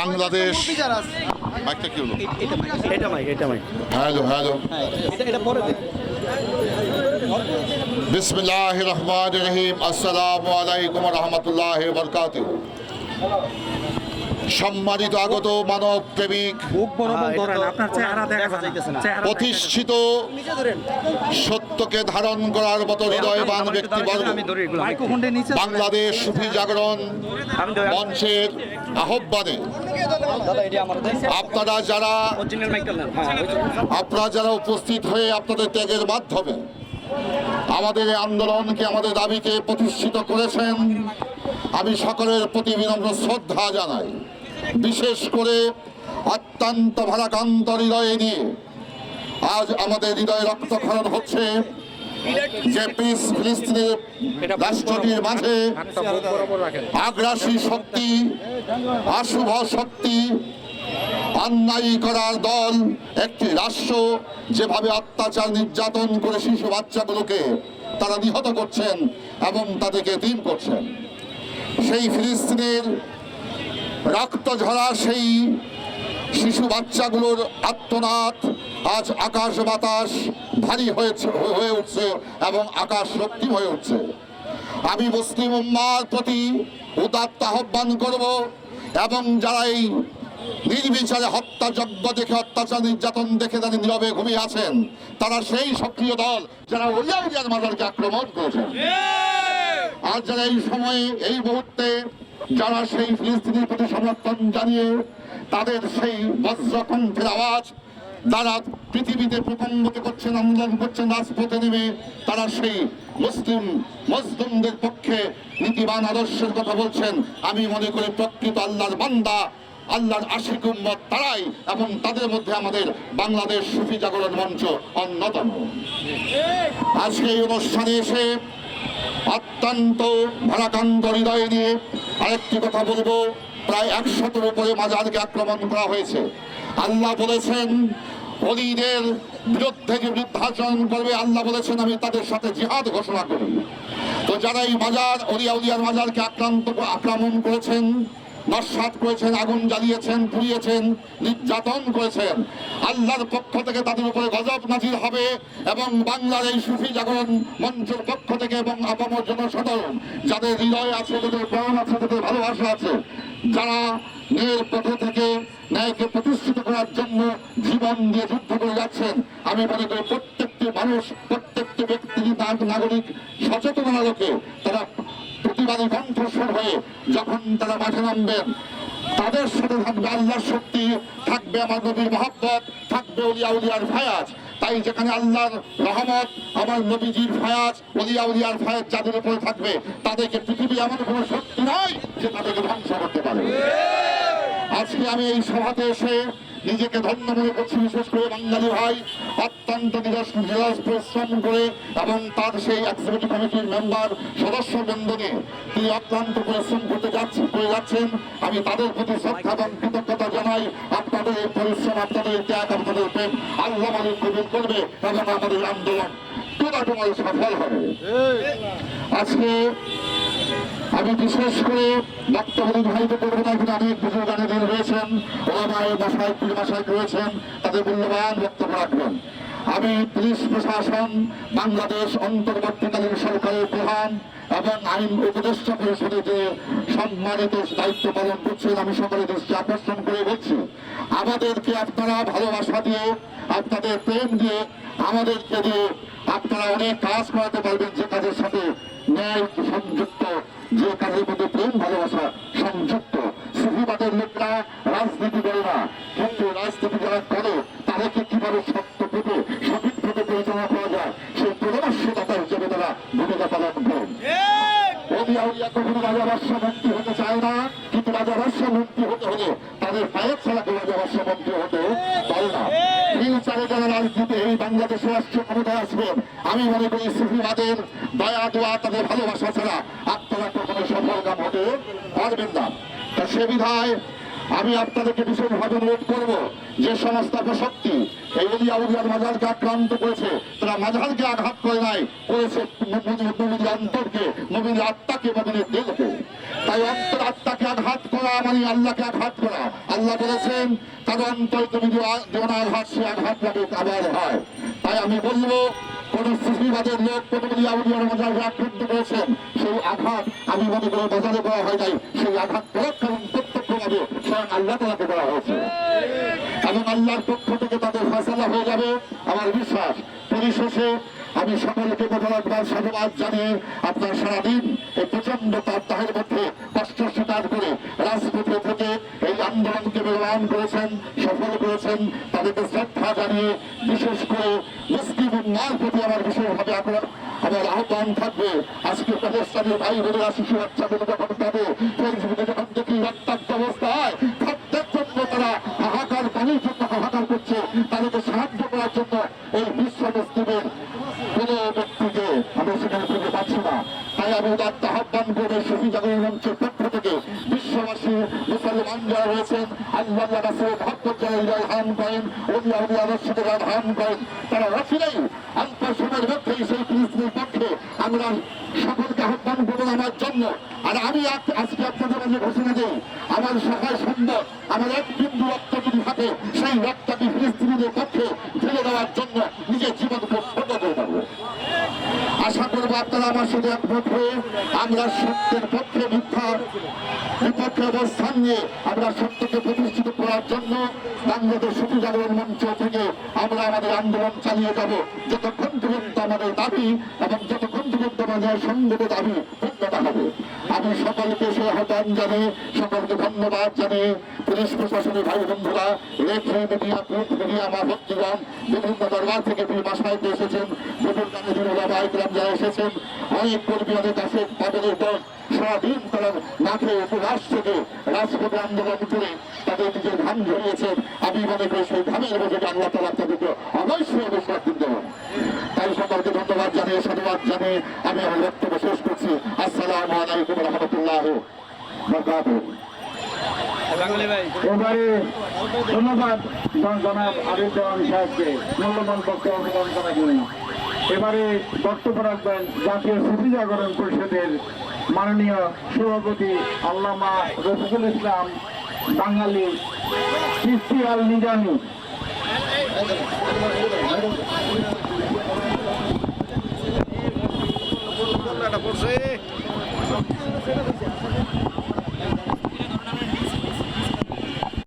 বাংলাদেশ। মাইকটা কি হলো? এটা মাইক এটা মাইক হ্যালো হ্যালো এটা এটা পরে দিন। বিসমিল্লাহ রহমান রহিম। আসসালামু আলাইকুম রহমতুল্লাহ বরকাত সম্মানিত আগত মানব প্রেমিক। প্রতিষ্ঠিত সত্যকে ধারণ করার মতো হৃদয়বান ব্যক্তিবর্গ। বাংলাদেশ সুফি জাগরণ মঞ্চের আহ্বানে। আপনারা যারা হ্যাঁ। আপনারা যারা উপস্থিত হয়ে আপনাদের ত্যাগের মাধ্যমে আমাদের এই আন্দোলনকে আমাদের দাবিকে প্রতিষ্ঠিত করেছেন আমি সকলের প্রতি বিনম্র শ্রদ্ধা জানাই। বিশেষ করে অত্যন্ত ভারাকান্ত হৃদয়ে নিয়ে আজ আমাদের হৃদয়ে রক্তক্ষরণ হচ্ছে যে পিস ফিলিস্তিনের রাষ্ট্রটির মাঝে আগ্রাসী শক্তি, অশুভ শক্তি অন্যায় করার দল, একটি রাষ্ট্র যেভাবে অত্যাচার নির্যাতন করে শিশু বাচ্চাগুলোকে তারা নিহত করছেন এবং তাদেরকে তিম করছেন। সেই ফিলিস্তিনের রক্ত ঝরা সেই শিশু বাচ্চাগুলোর আত্মনাদ আজ আকাশ বাতাস ভারী হয়েছে হয়ে উঠছে এবং আকাশ শক্তি হয়ে উঠছে। আমি মুসলিম উম্মার প্রতি উদাত্ত আহ্বান করব এবং যারা এই নির্বিচারে হত্যাযজ্ঞ দেখে অত্যাচার নির্যাতন দেখে যারা নীরবে ঘুমিয়ে আছেন তারা সেই সক্রিয় দল যারা ওলিয়া উলিয়ার মাজারকে আক্রমণ করেছেন। আর যারা এই সময়ে এই মুহূর্তে যারা সেই ফিলিস্তিনের প্রতি সমর্থন জানিয়ে তাদের সেই বজ্রকণ্ঠের আওয়াজ তারা পৃথিবীতে প্রকম্বিত করছেন আন্দোলন করছেন রাজপথে নেমে, তারা সেই মুসলিম মুসলিমদের পক্ষে নীতিবান আদর্শের কথা বলছেন। আমি মনে করি প্রকৃত আল্লাহর বান্দা, আল্লাহর আশিক উম্মত তারাই এবং তাদের মধ্যে আমাদের বাংলাদেশ সুফি জাগরণ মঞ্চ অন্যতম। আজকে এই অনুষ্ঠানে এসে অত্যন্ত ভারাকান্ত হৃদয় নিয়ে আরেকটি কথা বলব। প্রায় একশতের উপরে মাজারকে আক্রমণ করা হয়েছে। আল্লাহ বলেছেন, অলিদের বিরুদ্ধে যে বৃদ্ধাচরণ করবে, আল্লাহ বলেছেন, আমি তাদের সাথে জিহাদ ঘোষণা করি তো যারা এই মাজার, অলিয়া উলিয়ার মাজারকে আক্রান্ত, আক্রমণ করেছেন নস্বাত করেছেন, আগুন জ্বালিয়েছেন, পুড়িয়েছেন, নির্যাতন করেছেন। আল্লাহর পক্ষ থেকে তাদের উপরে গজব নাজির হবে এবং বাংলার এই সুফি জাগরণ মঞ্চের পক্ষ থেকে এবং আপামর জনসাধারণ, যাদের হৃদয় আছে তাদের প্রাণ আছে, যাদের ভালোবাসা আছে, যারা ন্যায়ের পথে থেকে ন্যায়কে প্রতিষ্ঠিত করার জন্য জীবন দিয়ে যুদ্ধ করে যাচ্ছেন, আমি মনে করি প্রত্যেকটি মানুষ, প্রত্যেকটি ব্যক্তি নাগ- নাগরিক, সচেতন আলোকে তারা প্রতিবাদী কণ্ঠস্বর হয়ে যখন তারা মাঠে নামবেন তাদের সাথে থাকবে আল্লাহর শক্তি, থাকবে আমার নবীর মহাব্বত, থাকবে উলিয়া উলিয়ার ফায়াজ। তাই যেখানে আল্লাহর রহমত, আমার নবীজির ফায়াজ উলিয়া উলিয়ার ফায়াজ যাদের উপরে থাকবে, তাদেরকে পৃথিবী এমন কোনো শক্তি নয় যে তাদেরকে ধ্বংস করতে পারে। আজকে আমি এই সভাতে এসে নিজেকে ধন্য মনে করছি বিশেষ করে বাঙালি ভাই। অত্যন্ত নিরস নিরস পরিশ্রম করে এবং তার সেই এক্সিকিউটিভ কমিটির মেম্বার সদস্য বৃন্দ নিয়ে তিনি অক্লান্ত পরিশ্রম করতে যাচ্ছেন করে যাচ্ছেন। আমি তাদের প্রতি শ্রদ্ধা এবং কৃতজ্ঞতা জানাই। আপনাদের এই পরিশ্রম আপনাদের ত্যাগ আপনাদের প্রেম আল্লাহ মালিক কবুল করবে এবং আমাদের আন্দোলন তোমার সফল হবে। আজকে আমি বিশেষ করে বক্তব্য ভাইতে করব না এখানে অনেক বুজুর গানের রয়েছেন ওলামায় বাসায় পীর বাসায় রয়েছেন, তাদের মূল্যবান বক্তব্য রাখবেন। আমি পুলিশ প্রশাসন, বাংলাদেশ অন্তর্বর্তীকালীন সরকারের প্রধান এবং আইন উপদেষ্টা পরিষদে যে সম্মানিত দায়িত্ব পালন করছেন, আমি সকলের দৃষ্টি আকর্ষণ করে বলছি, আমাদেরকে আপনারা ভালোবাসা দিয়ে, আপনাদের প্রেম দিয়ে, আমাদেরকে দিয়ে আপনারা অনেক কাজ করাতে পারবেন যে কাজের সাথে ন্যায় সংযুক্ত যে কাজের মধ্যে প্রেম, ভালোবাসা সংযুক্ত। সুফিবাদের লোকরা রাজনীতি করে না, কিন্তু রাজনীতি যারা করে, তাদেরকে কীভাবে সত্য পেতে সঠিকভাবে পরিচালনা করা যায়, সেই পরামর্শদাতা হিসেবে তারা ভূমিকা পালন করেন। রাজা বাদশাহ হতে চায় না, কিন্তু রাজা বাদশাহ মন্ত্রী হতে হলে তাদের পায়ের ছাড়া রাজা বাদশাহ মন্ত্রী হতে ফিউচারে যারা রাজনীতি এই বাংলাদেশে রাষ্ট্র ক্ষমতায় আসবে। আমি মনে করি সুফিবাদের দয়া, দোয়া, তাদের ভালোবাসা ছাড়া আপনারা কখনো সফলকাম হতে পারবেন না। তা সে বিধায় আমি আপনাদেরকে বিশেষভাবে অনুরোধ করব। যে সমস্ত অপশক্তি এই অলিয়া উলিয়ার মাজারকে আক্রান্ত করেছে, তারা মাজারকে আঘাত করে নাই, করেছে নবীর অন্তরকে নবীর আত্মাকে নবীর দিলকে তাই অন্তর আত্মাকে আঘাত করা মানে আল্লাহকে আঘাত করা। আল্লাহ বলেছেন তার অন্তর তুমি যেমন আঘাত সে আঘাত লাগে আবার হয়। তাই আমি বলব কোন সুফিবাদের লোক কোনগুলি মজার মাজারকে আক্রান্ত করেছেন সেই আঘাত আমি মনে করি বাজারে করা হয় নাই সেই আঘাত প্রয়োগ কারণ প্রত্যক্ষভাবে স্বয়ং আল্লাহ তালাকে করা হয়েছে। এবং আল্লাহর পক্ষ থেকে তাদের ফসলা হয়ে যাবে আমার বিশ্বাস। পরিশেষে আমি সকলকে মোবারকবাদ সাধুবাদ জানিয়ে আপনার সারাদিন এই প্রচণ্ড তাপদাহের মধ্যে কষ্ট স্বীকার করে রাজপথে থেকে এই আন্দোলনকে বেগবান করেছেন, সফল করেছেন। তাদেরকে শ্রদ্ধা জানিয়ে বিশেষ করে মুসলিম উন্নয়ন প্রতি আমার বিশেষভাবে আগ্রহ, আমার আহ্বান থাকবে। আজকে প্রতিষ্ঠানের ভাই বোনেরা শিশু বাচ্চাগুলো যখন তাদের ফেসবুকে যখন দেখি রক্তাক্ত অবস্থা হয় খাদ্যের জন্য তারা হাহাকার, পানির জন্য হাহাকার করছে। তাদেরকে সাহায্য করার জন্য এই বিশ্ব মুসলিমের কোন ব্যক্তিকে আমরা সেখানে খুঁজে পাচ্ছি না তাই আমি উদাত্ত করে জাগরণ মঞ্চের পক্ষ থেকে বিশ্ববাসী মুসলমান যারা রয়েছেন। আল্লাহ রাসুল মহাত্মক যারা ধারণ করেন অন্য অন্য আদর্শকে যারা করেন তারা রচিলেই অল্প সময়ের মধ্যেই সেই ফিলিস্তিনের পক্ষে আমরা সকলকে আহ্বান করব আমার জন্য। আর আমি আজ- আজকে আপনাদের মাঝে ঘোষণা দিই, আমার সহায় সম্ভব আমার এক বিন্দু রক্ত যদি থাকে, সেই রক্তটি ফিলিস্তিনিদের পক্ষে ঢেলে দেওয়ার জন্য নিজের জীবনকে উৎসর্গ করে দেবো। আশা করব আপনারা আমার সাথে একমত হয়ে আমরা সত্যের পক্ষে মিথ্যা বিপক্ষে অবস্থান নিয়ে আমরা সত্যকে প্রতিষ্ঠিত করার জন্য বাংলাদেশ সুখী জাগরণ মঞ্চ থেকে আমরা আমাদের আন্দোলন চালিয়ে যাব। যতক্ষণ পর্যন্ত আমাদের দাবি এবং যতক্ষণ পর্যন্ত আমাদের সংগত দাবি পূর্ণতা হবে। আমি সকলকে সে আহ্বান জানিয়ে, সকলকে ধন্যবাদ জানিয়ে পুলিশ প্রশাসনের ভাই বন্ধুরা, রেখে মিডিয়া প্রিন্ট মিডিয়া ভক্তিগণ বিভিন্ন দরবার থেকে বাসায় এসেছেন। বিভিন্ন বাবা যারা এসেছেন অনেক কর্মী অনেক আছে তাদের দল সারাদিন তারা মাঠে উপবাস থেকে রাজপথে আন্দোলন করে তাদের নিজের ঘাম ঝরিয়েছেন। আমি মনে করি সেই ঘামের মধ্যে আল্লাহ তালা তাদেরকে অবশ্যই অবশ্যই দিন দেবেন তাই সকলকে ধন্যবাদ জানিয়ে সাধুবাদ জানিয়ে আমি আমার বক্তব্য শেষ করছি। আসসালামু আলাইকুম রহমতুল্লাহ এবারে ধন্যবাদ জনাব আবির দেওয়ান সাহেবকে মূল্যবান বক্তব্য প্রদান করার জন্য। এবারে বক্তব্য রাখবেন জাতীয় সুফি জাগরণ পরিষদের মাননীয় সভাপতি আল্লামা রফিকুল ইসলাম বাঙালি কৃষ্টি আল নিজামী। পড়ছে।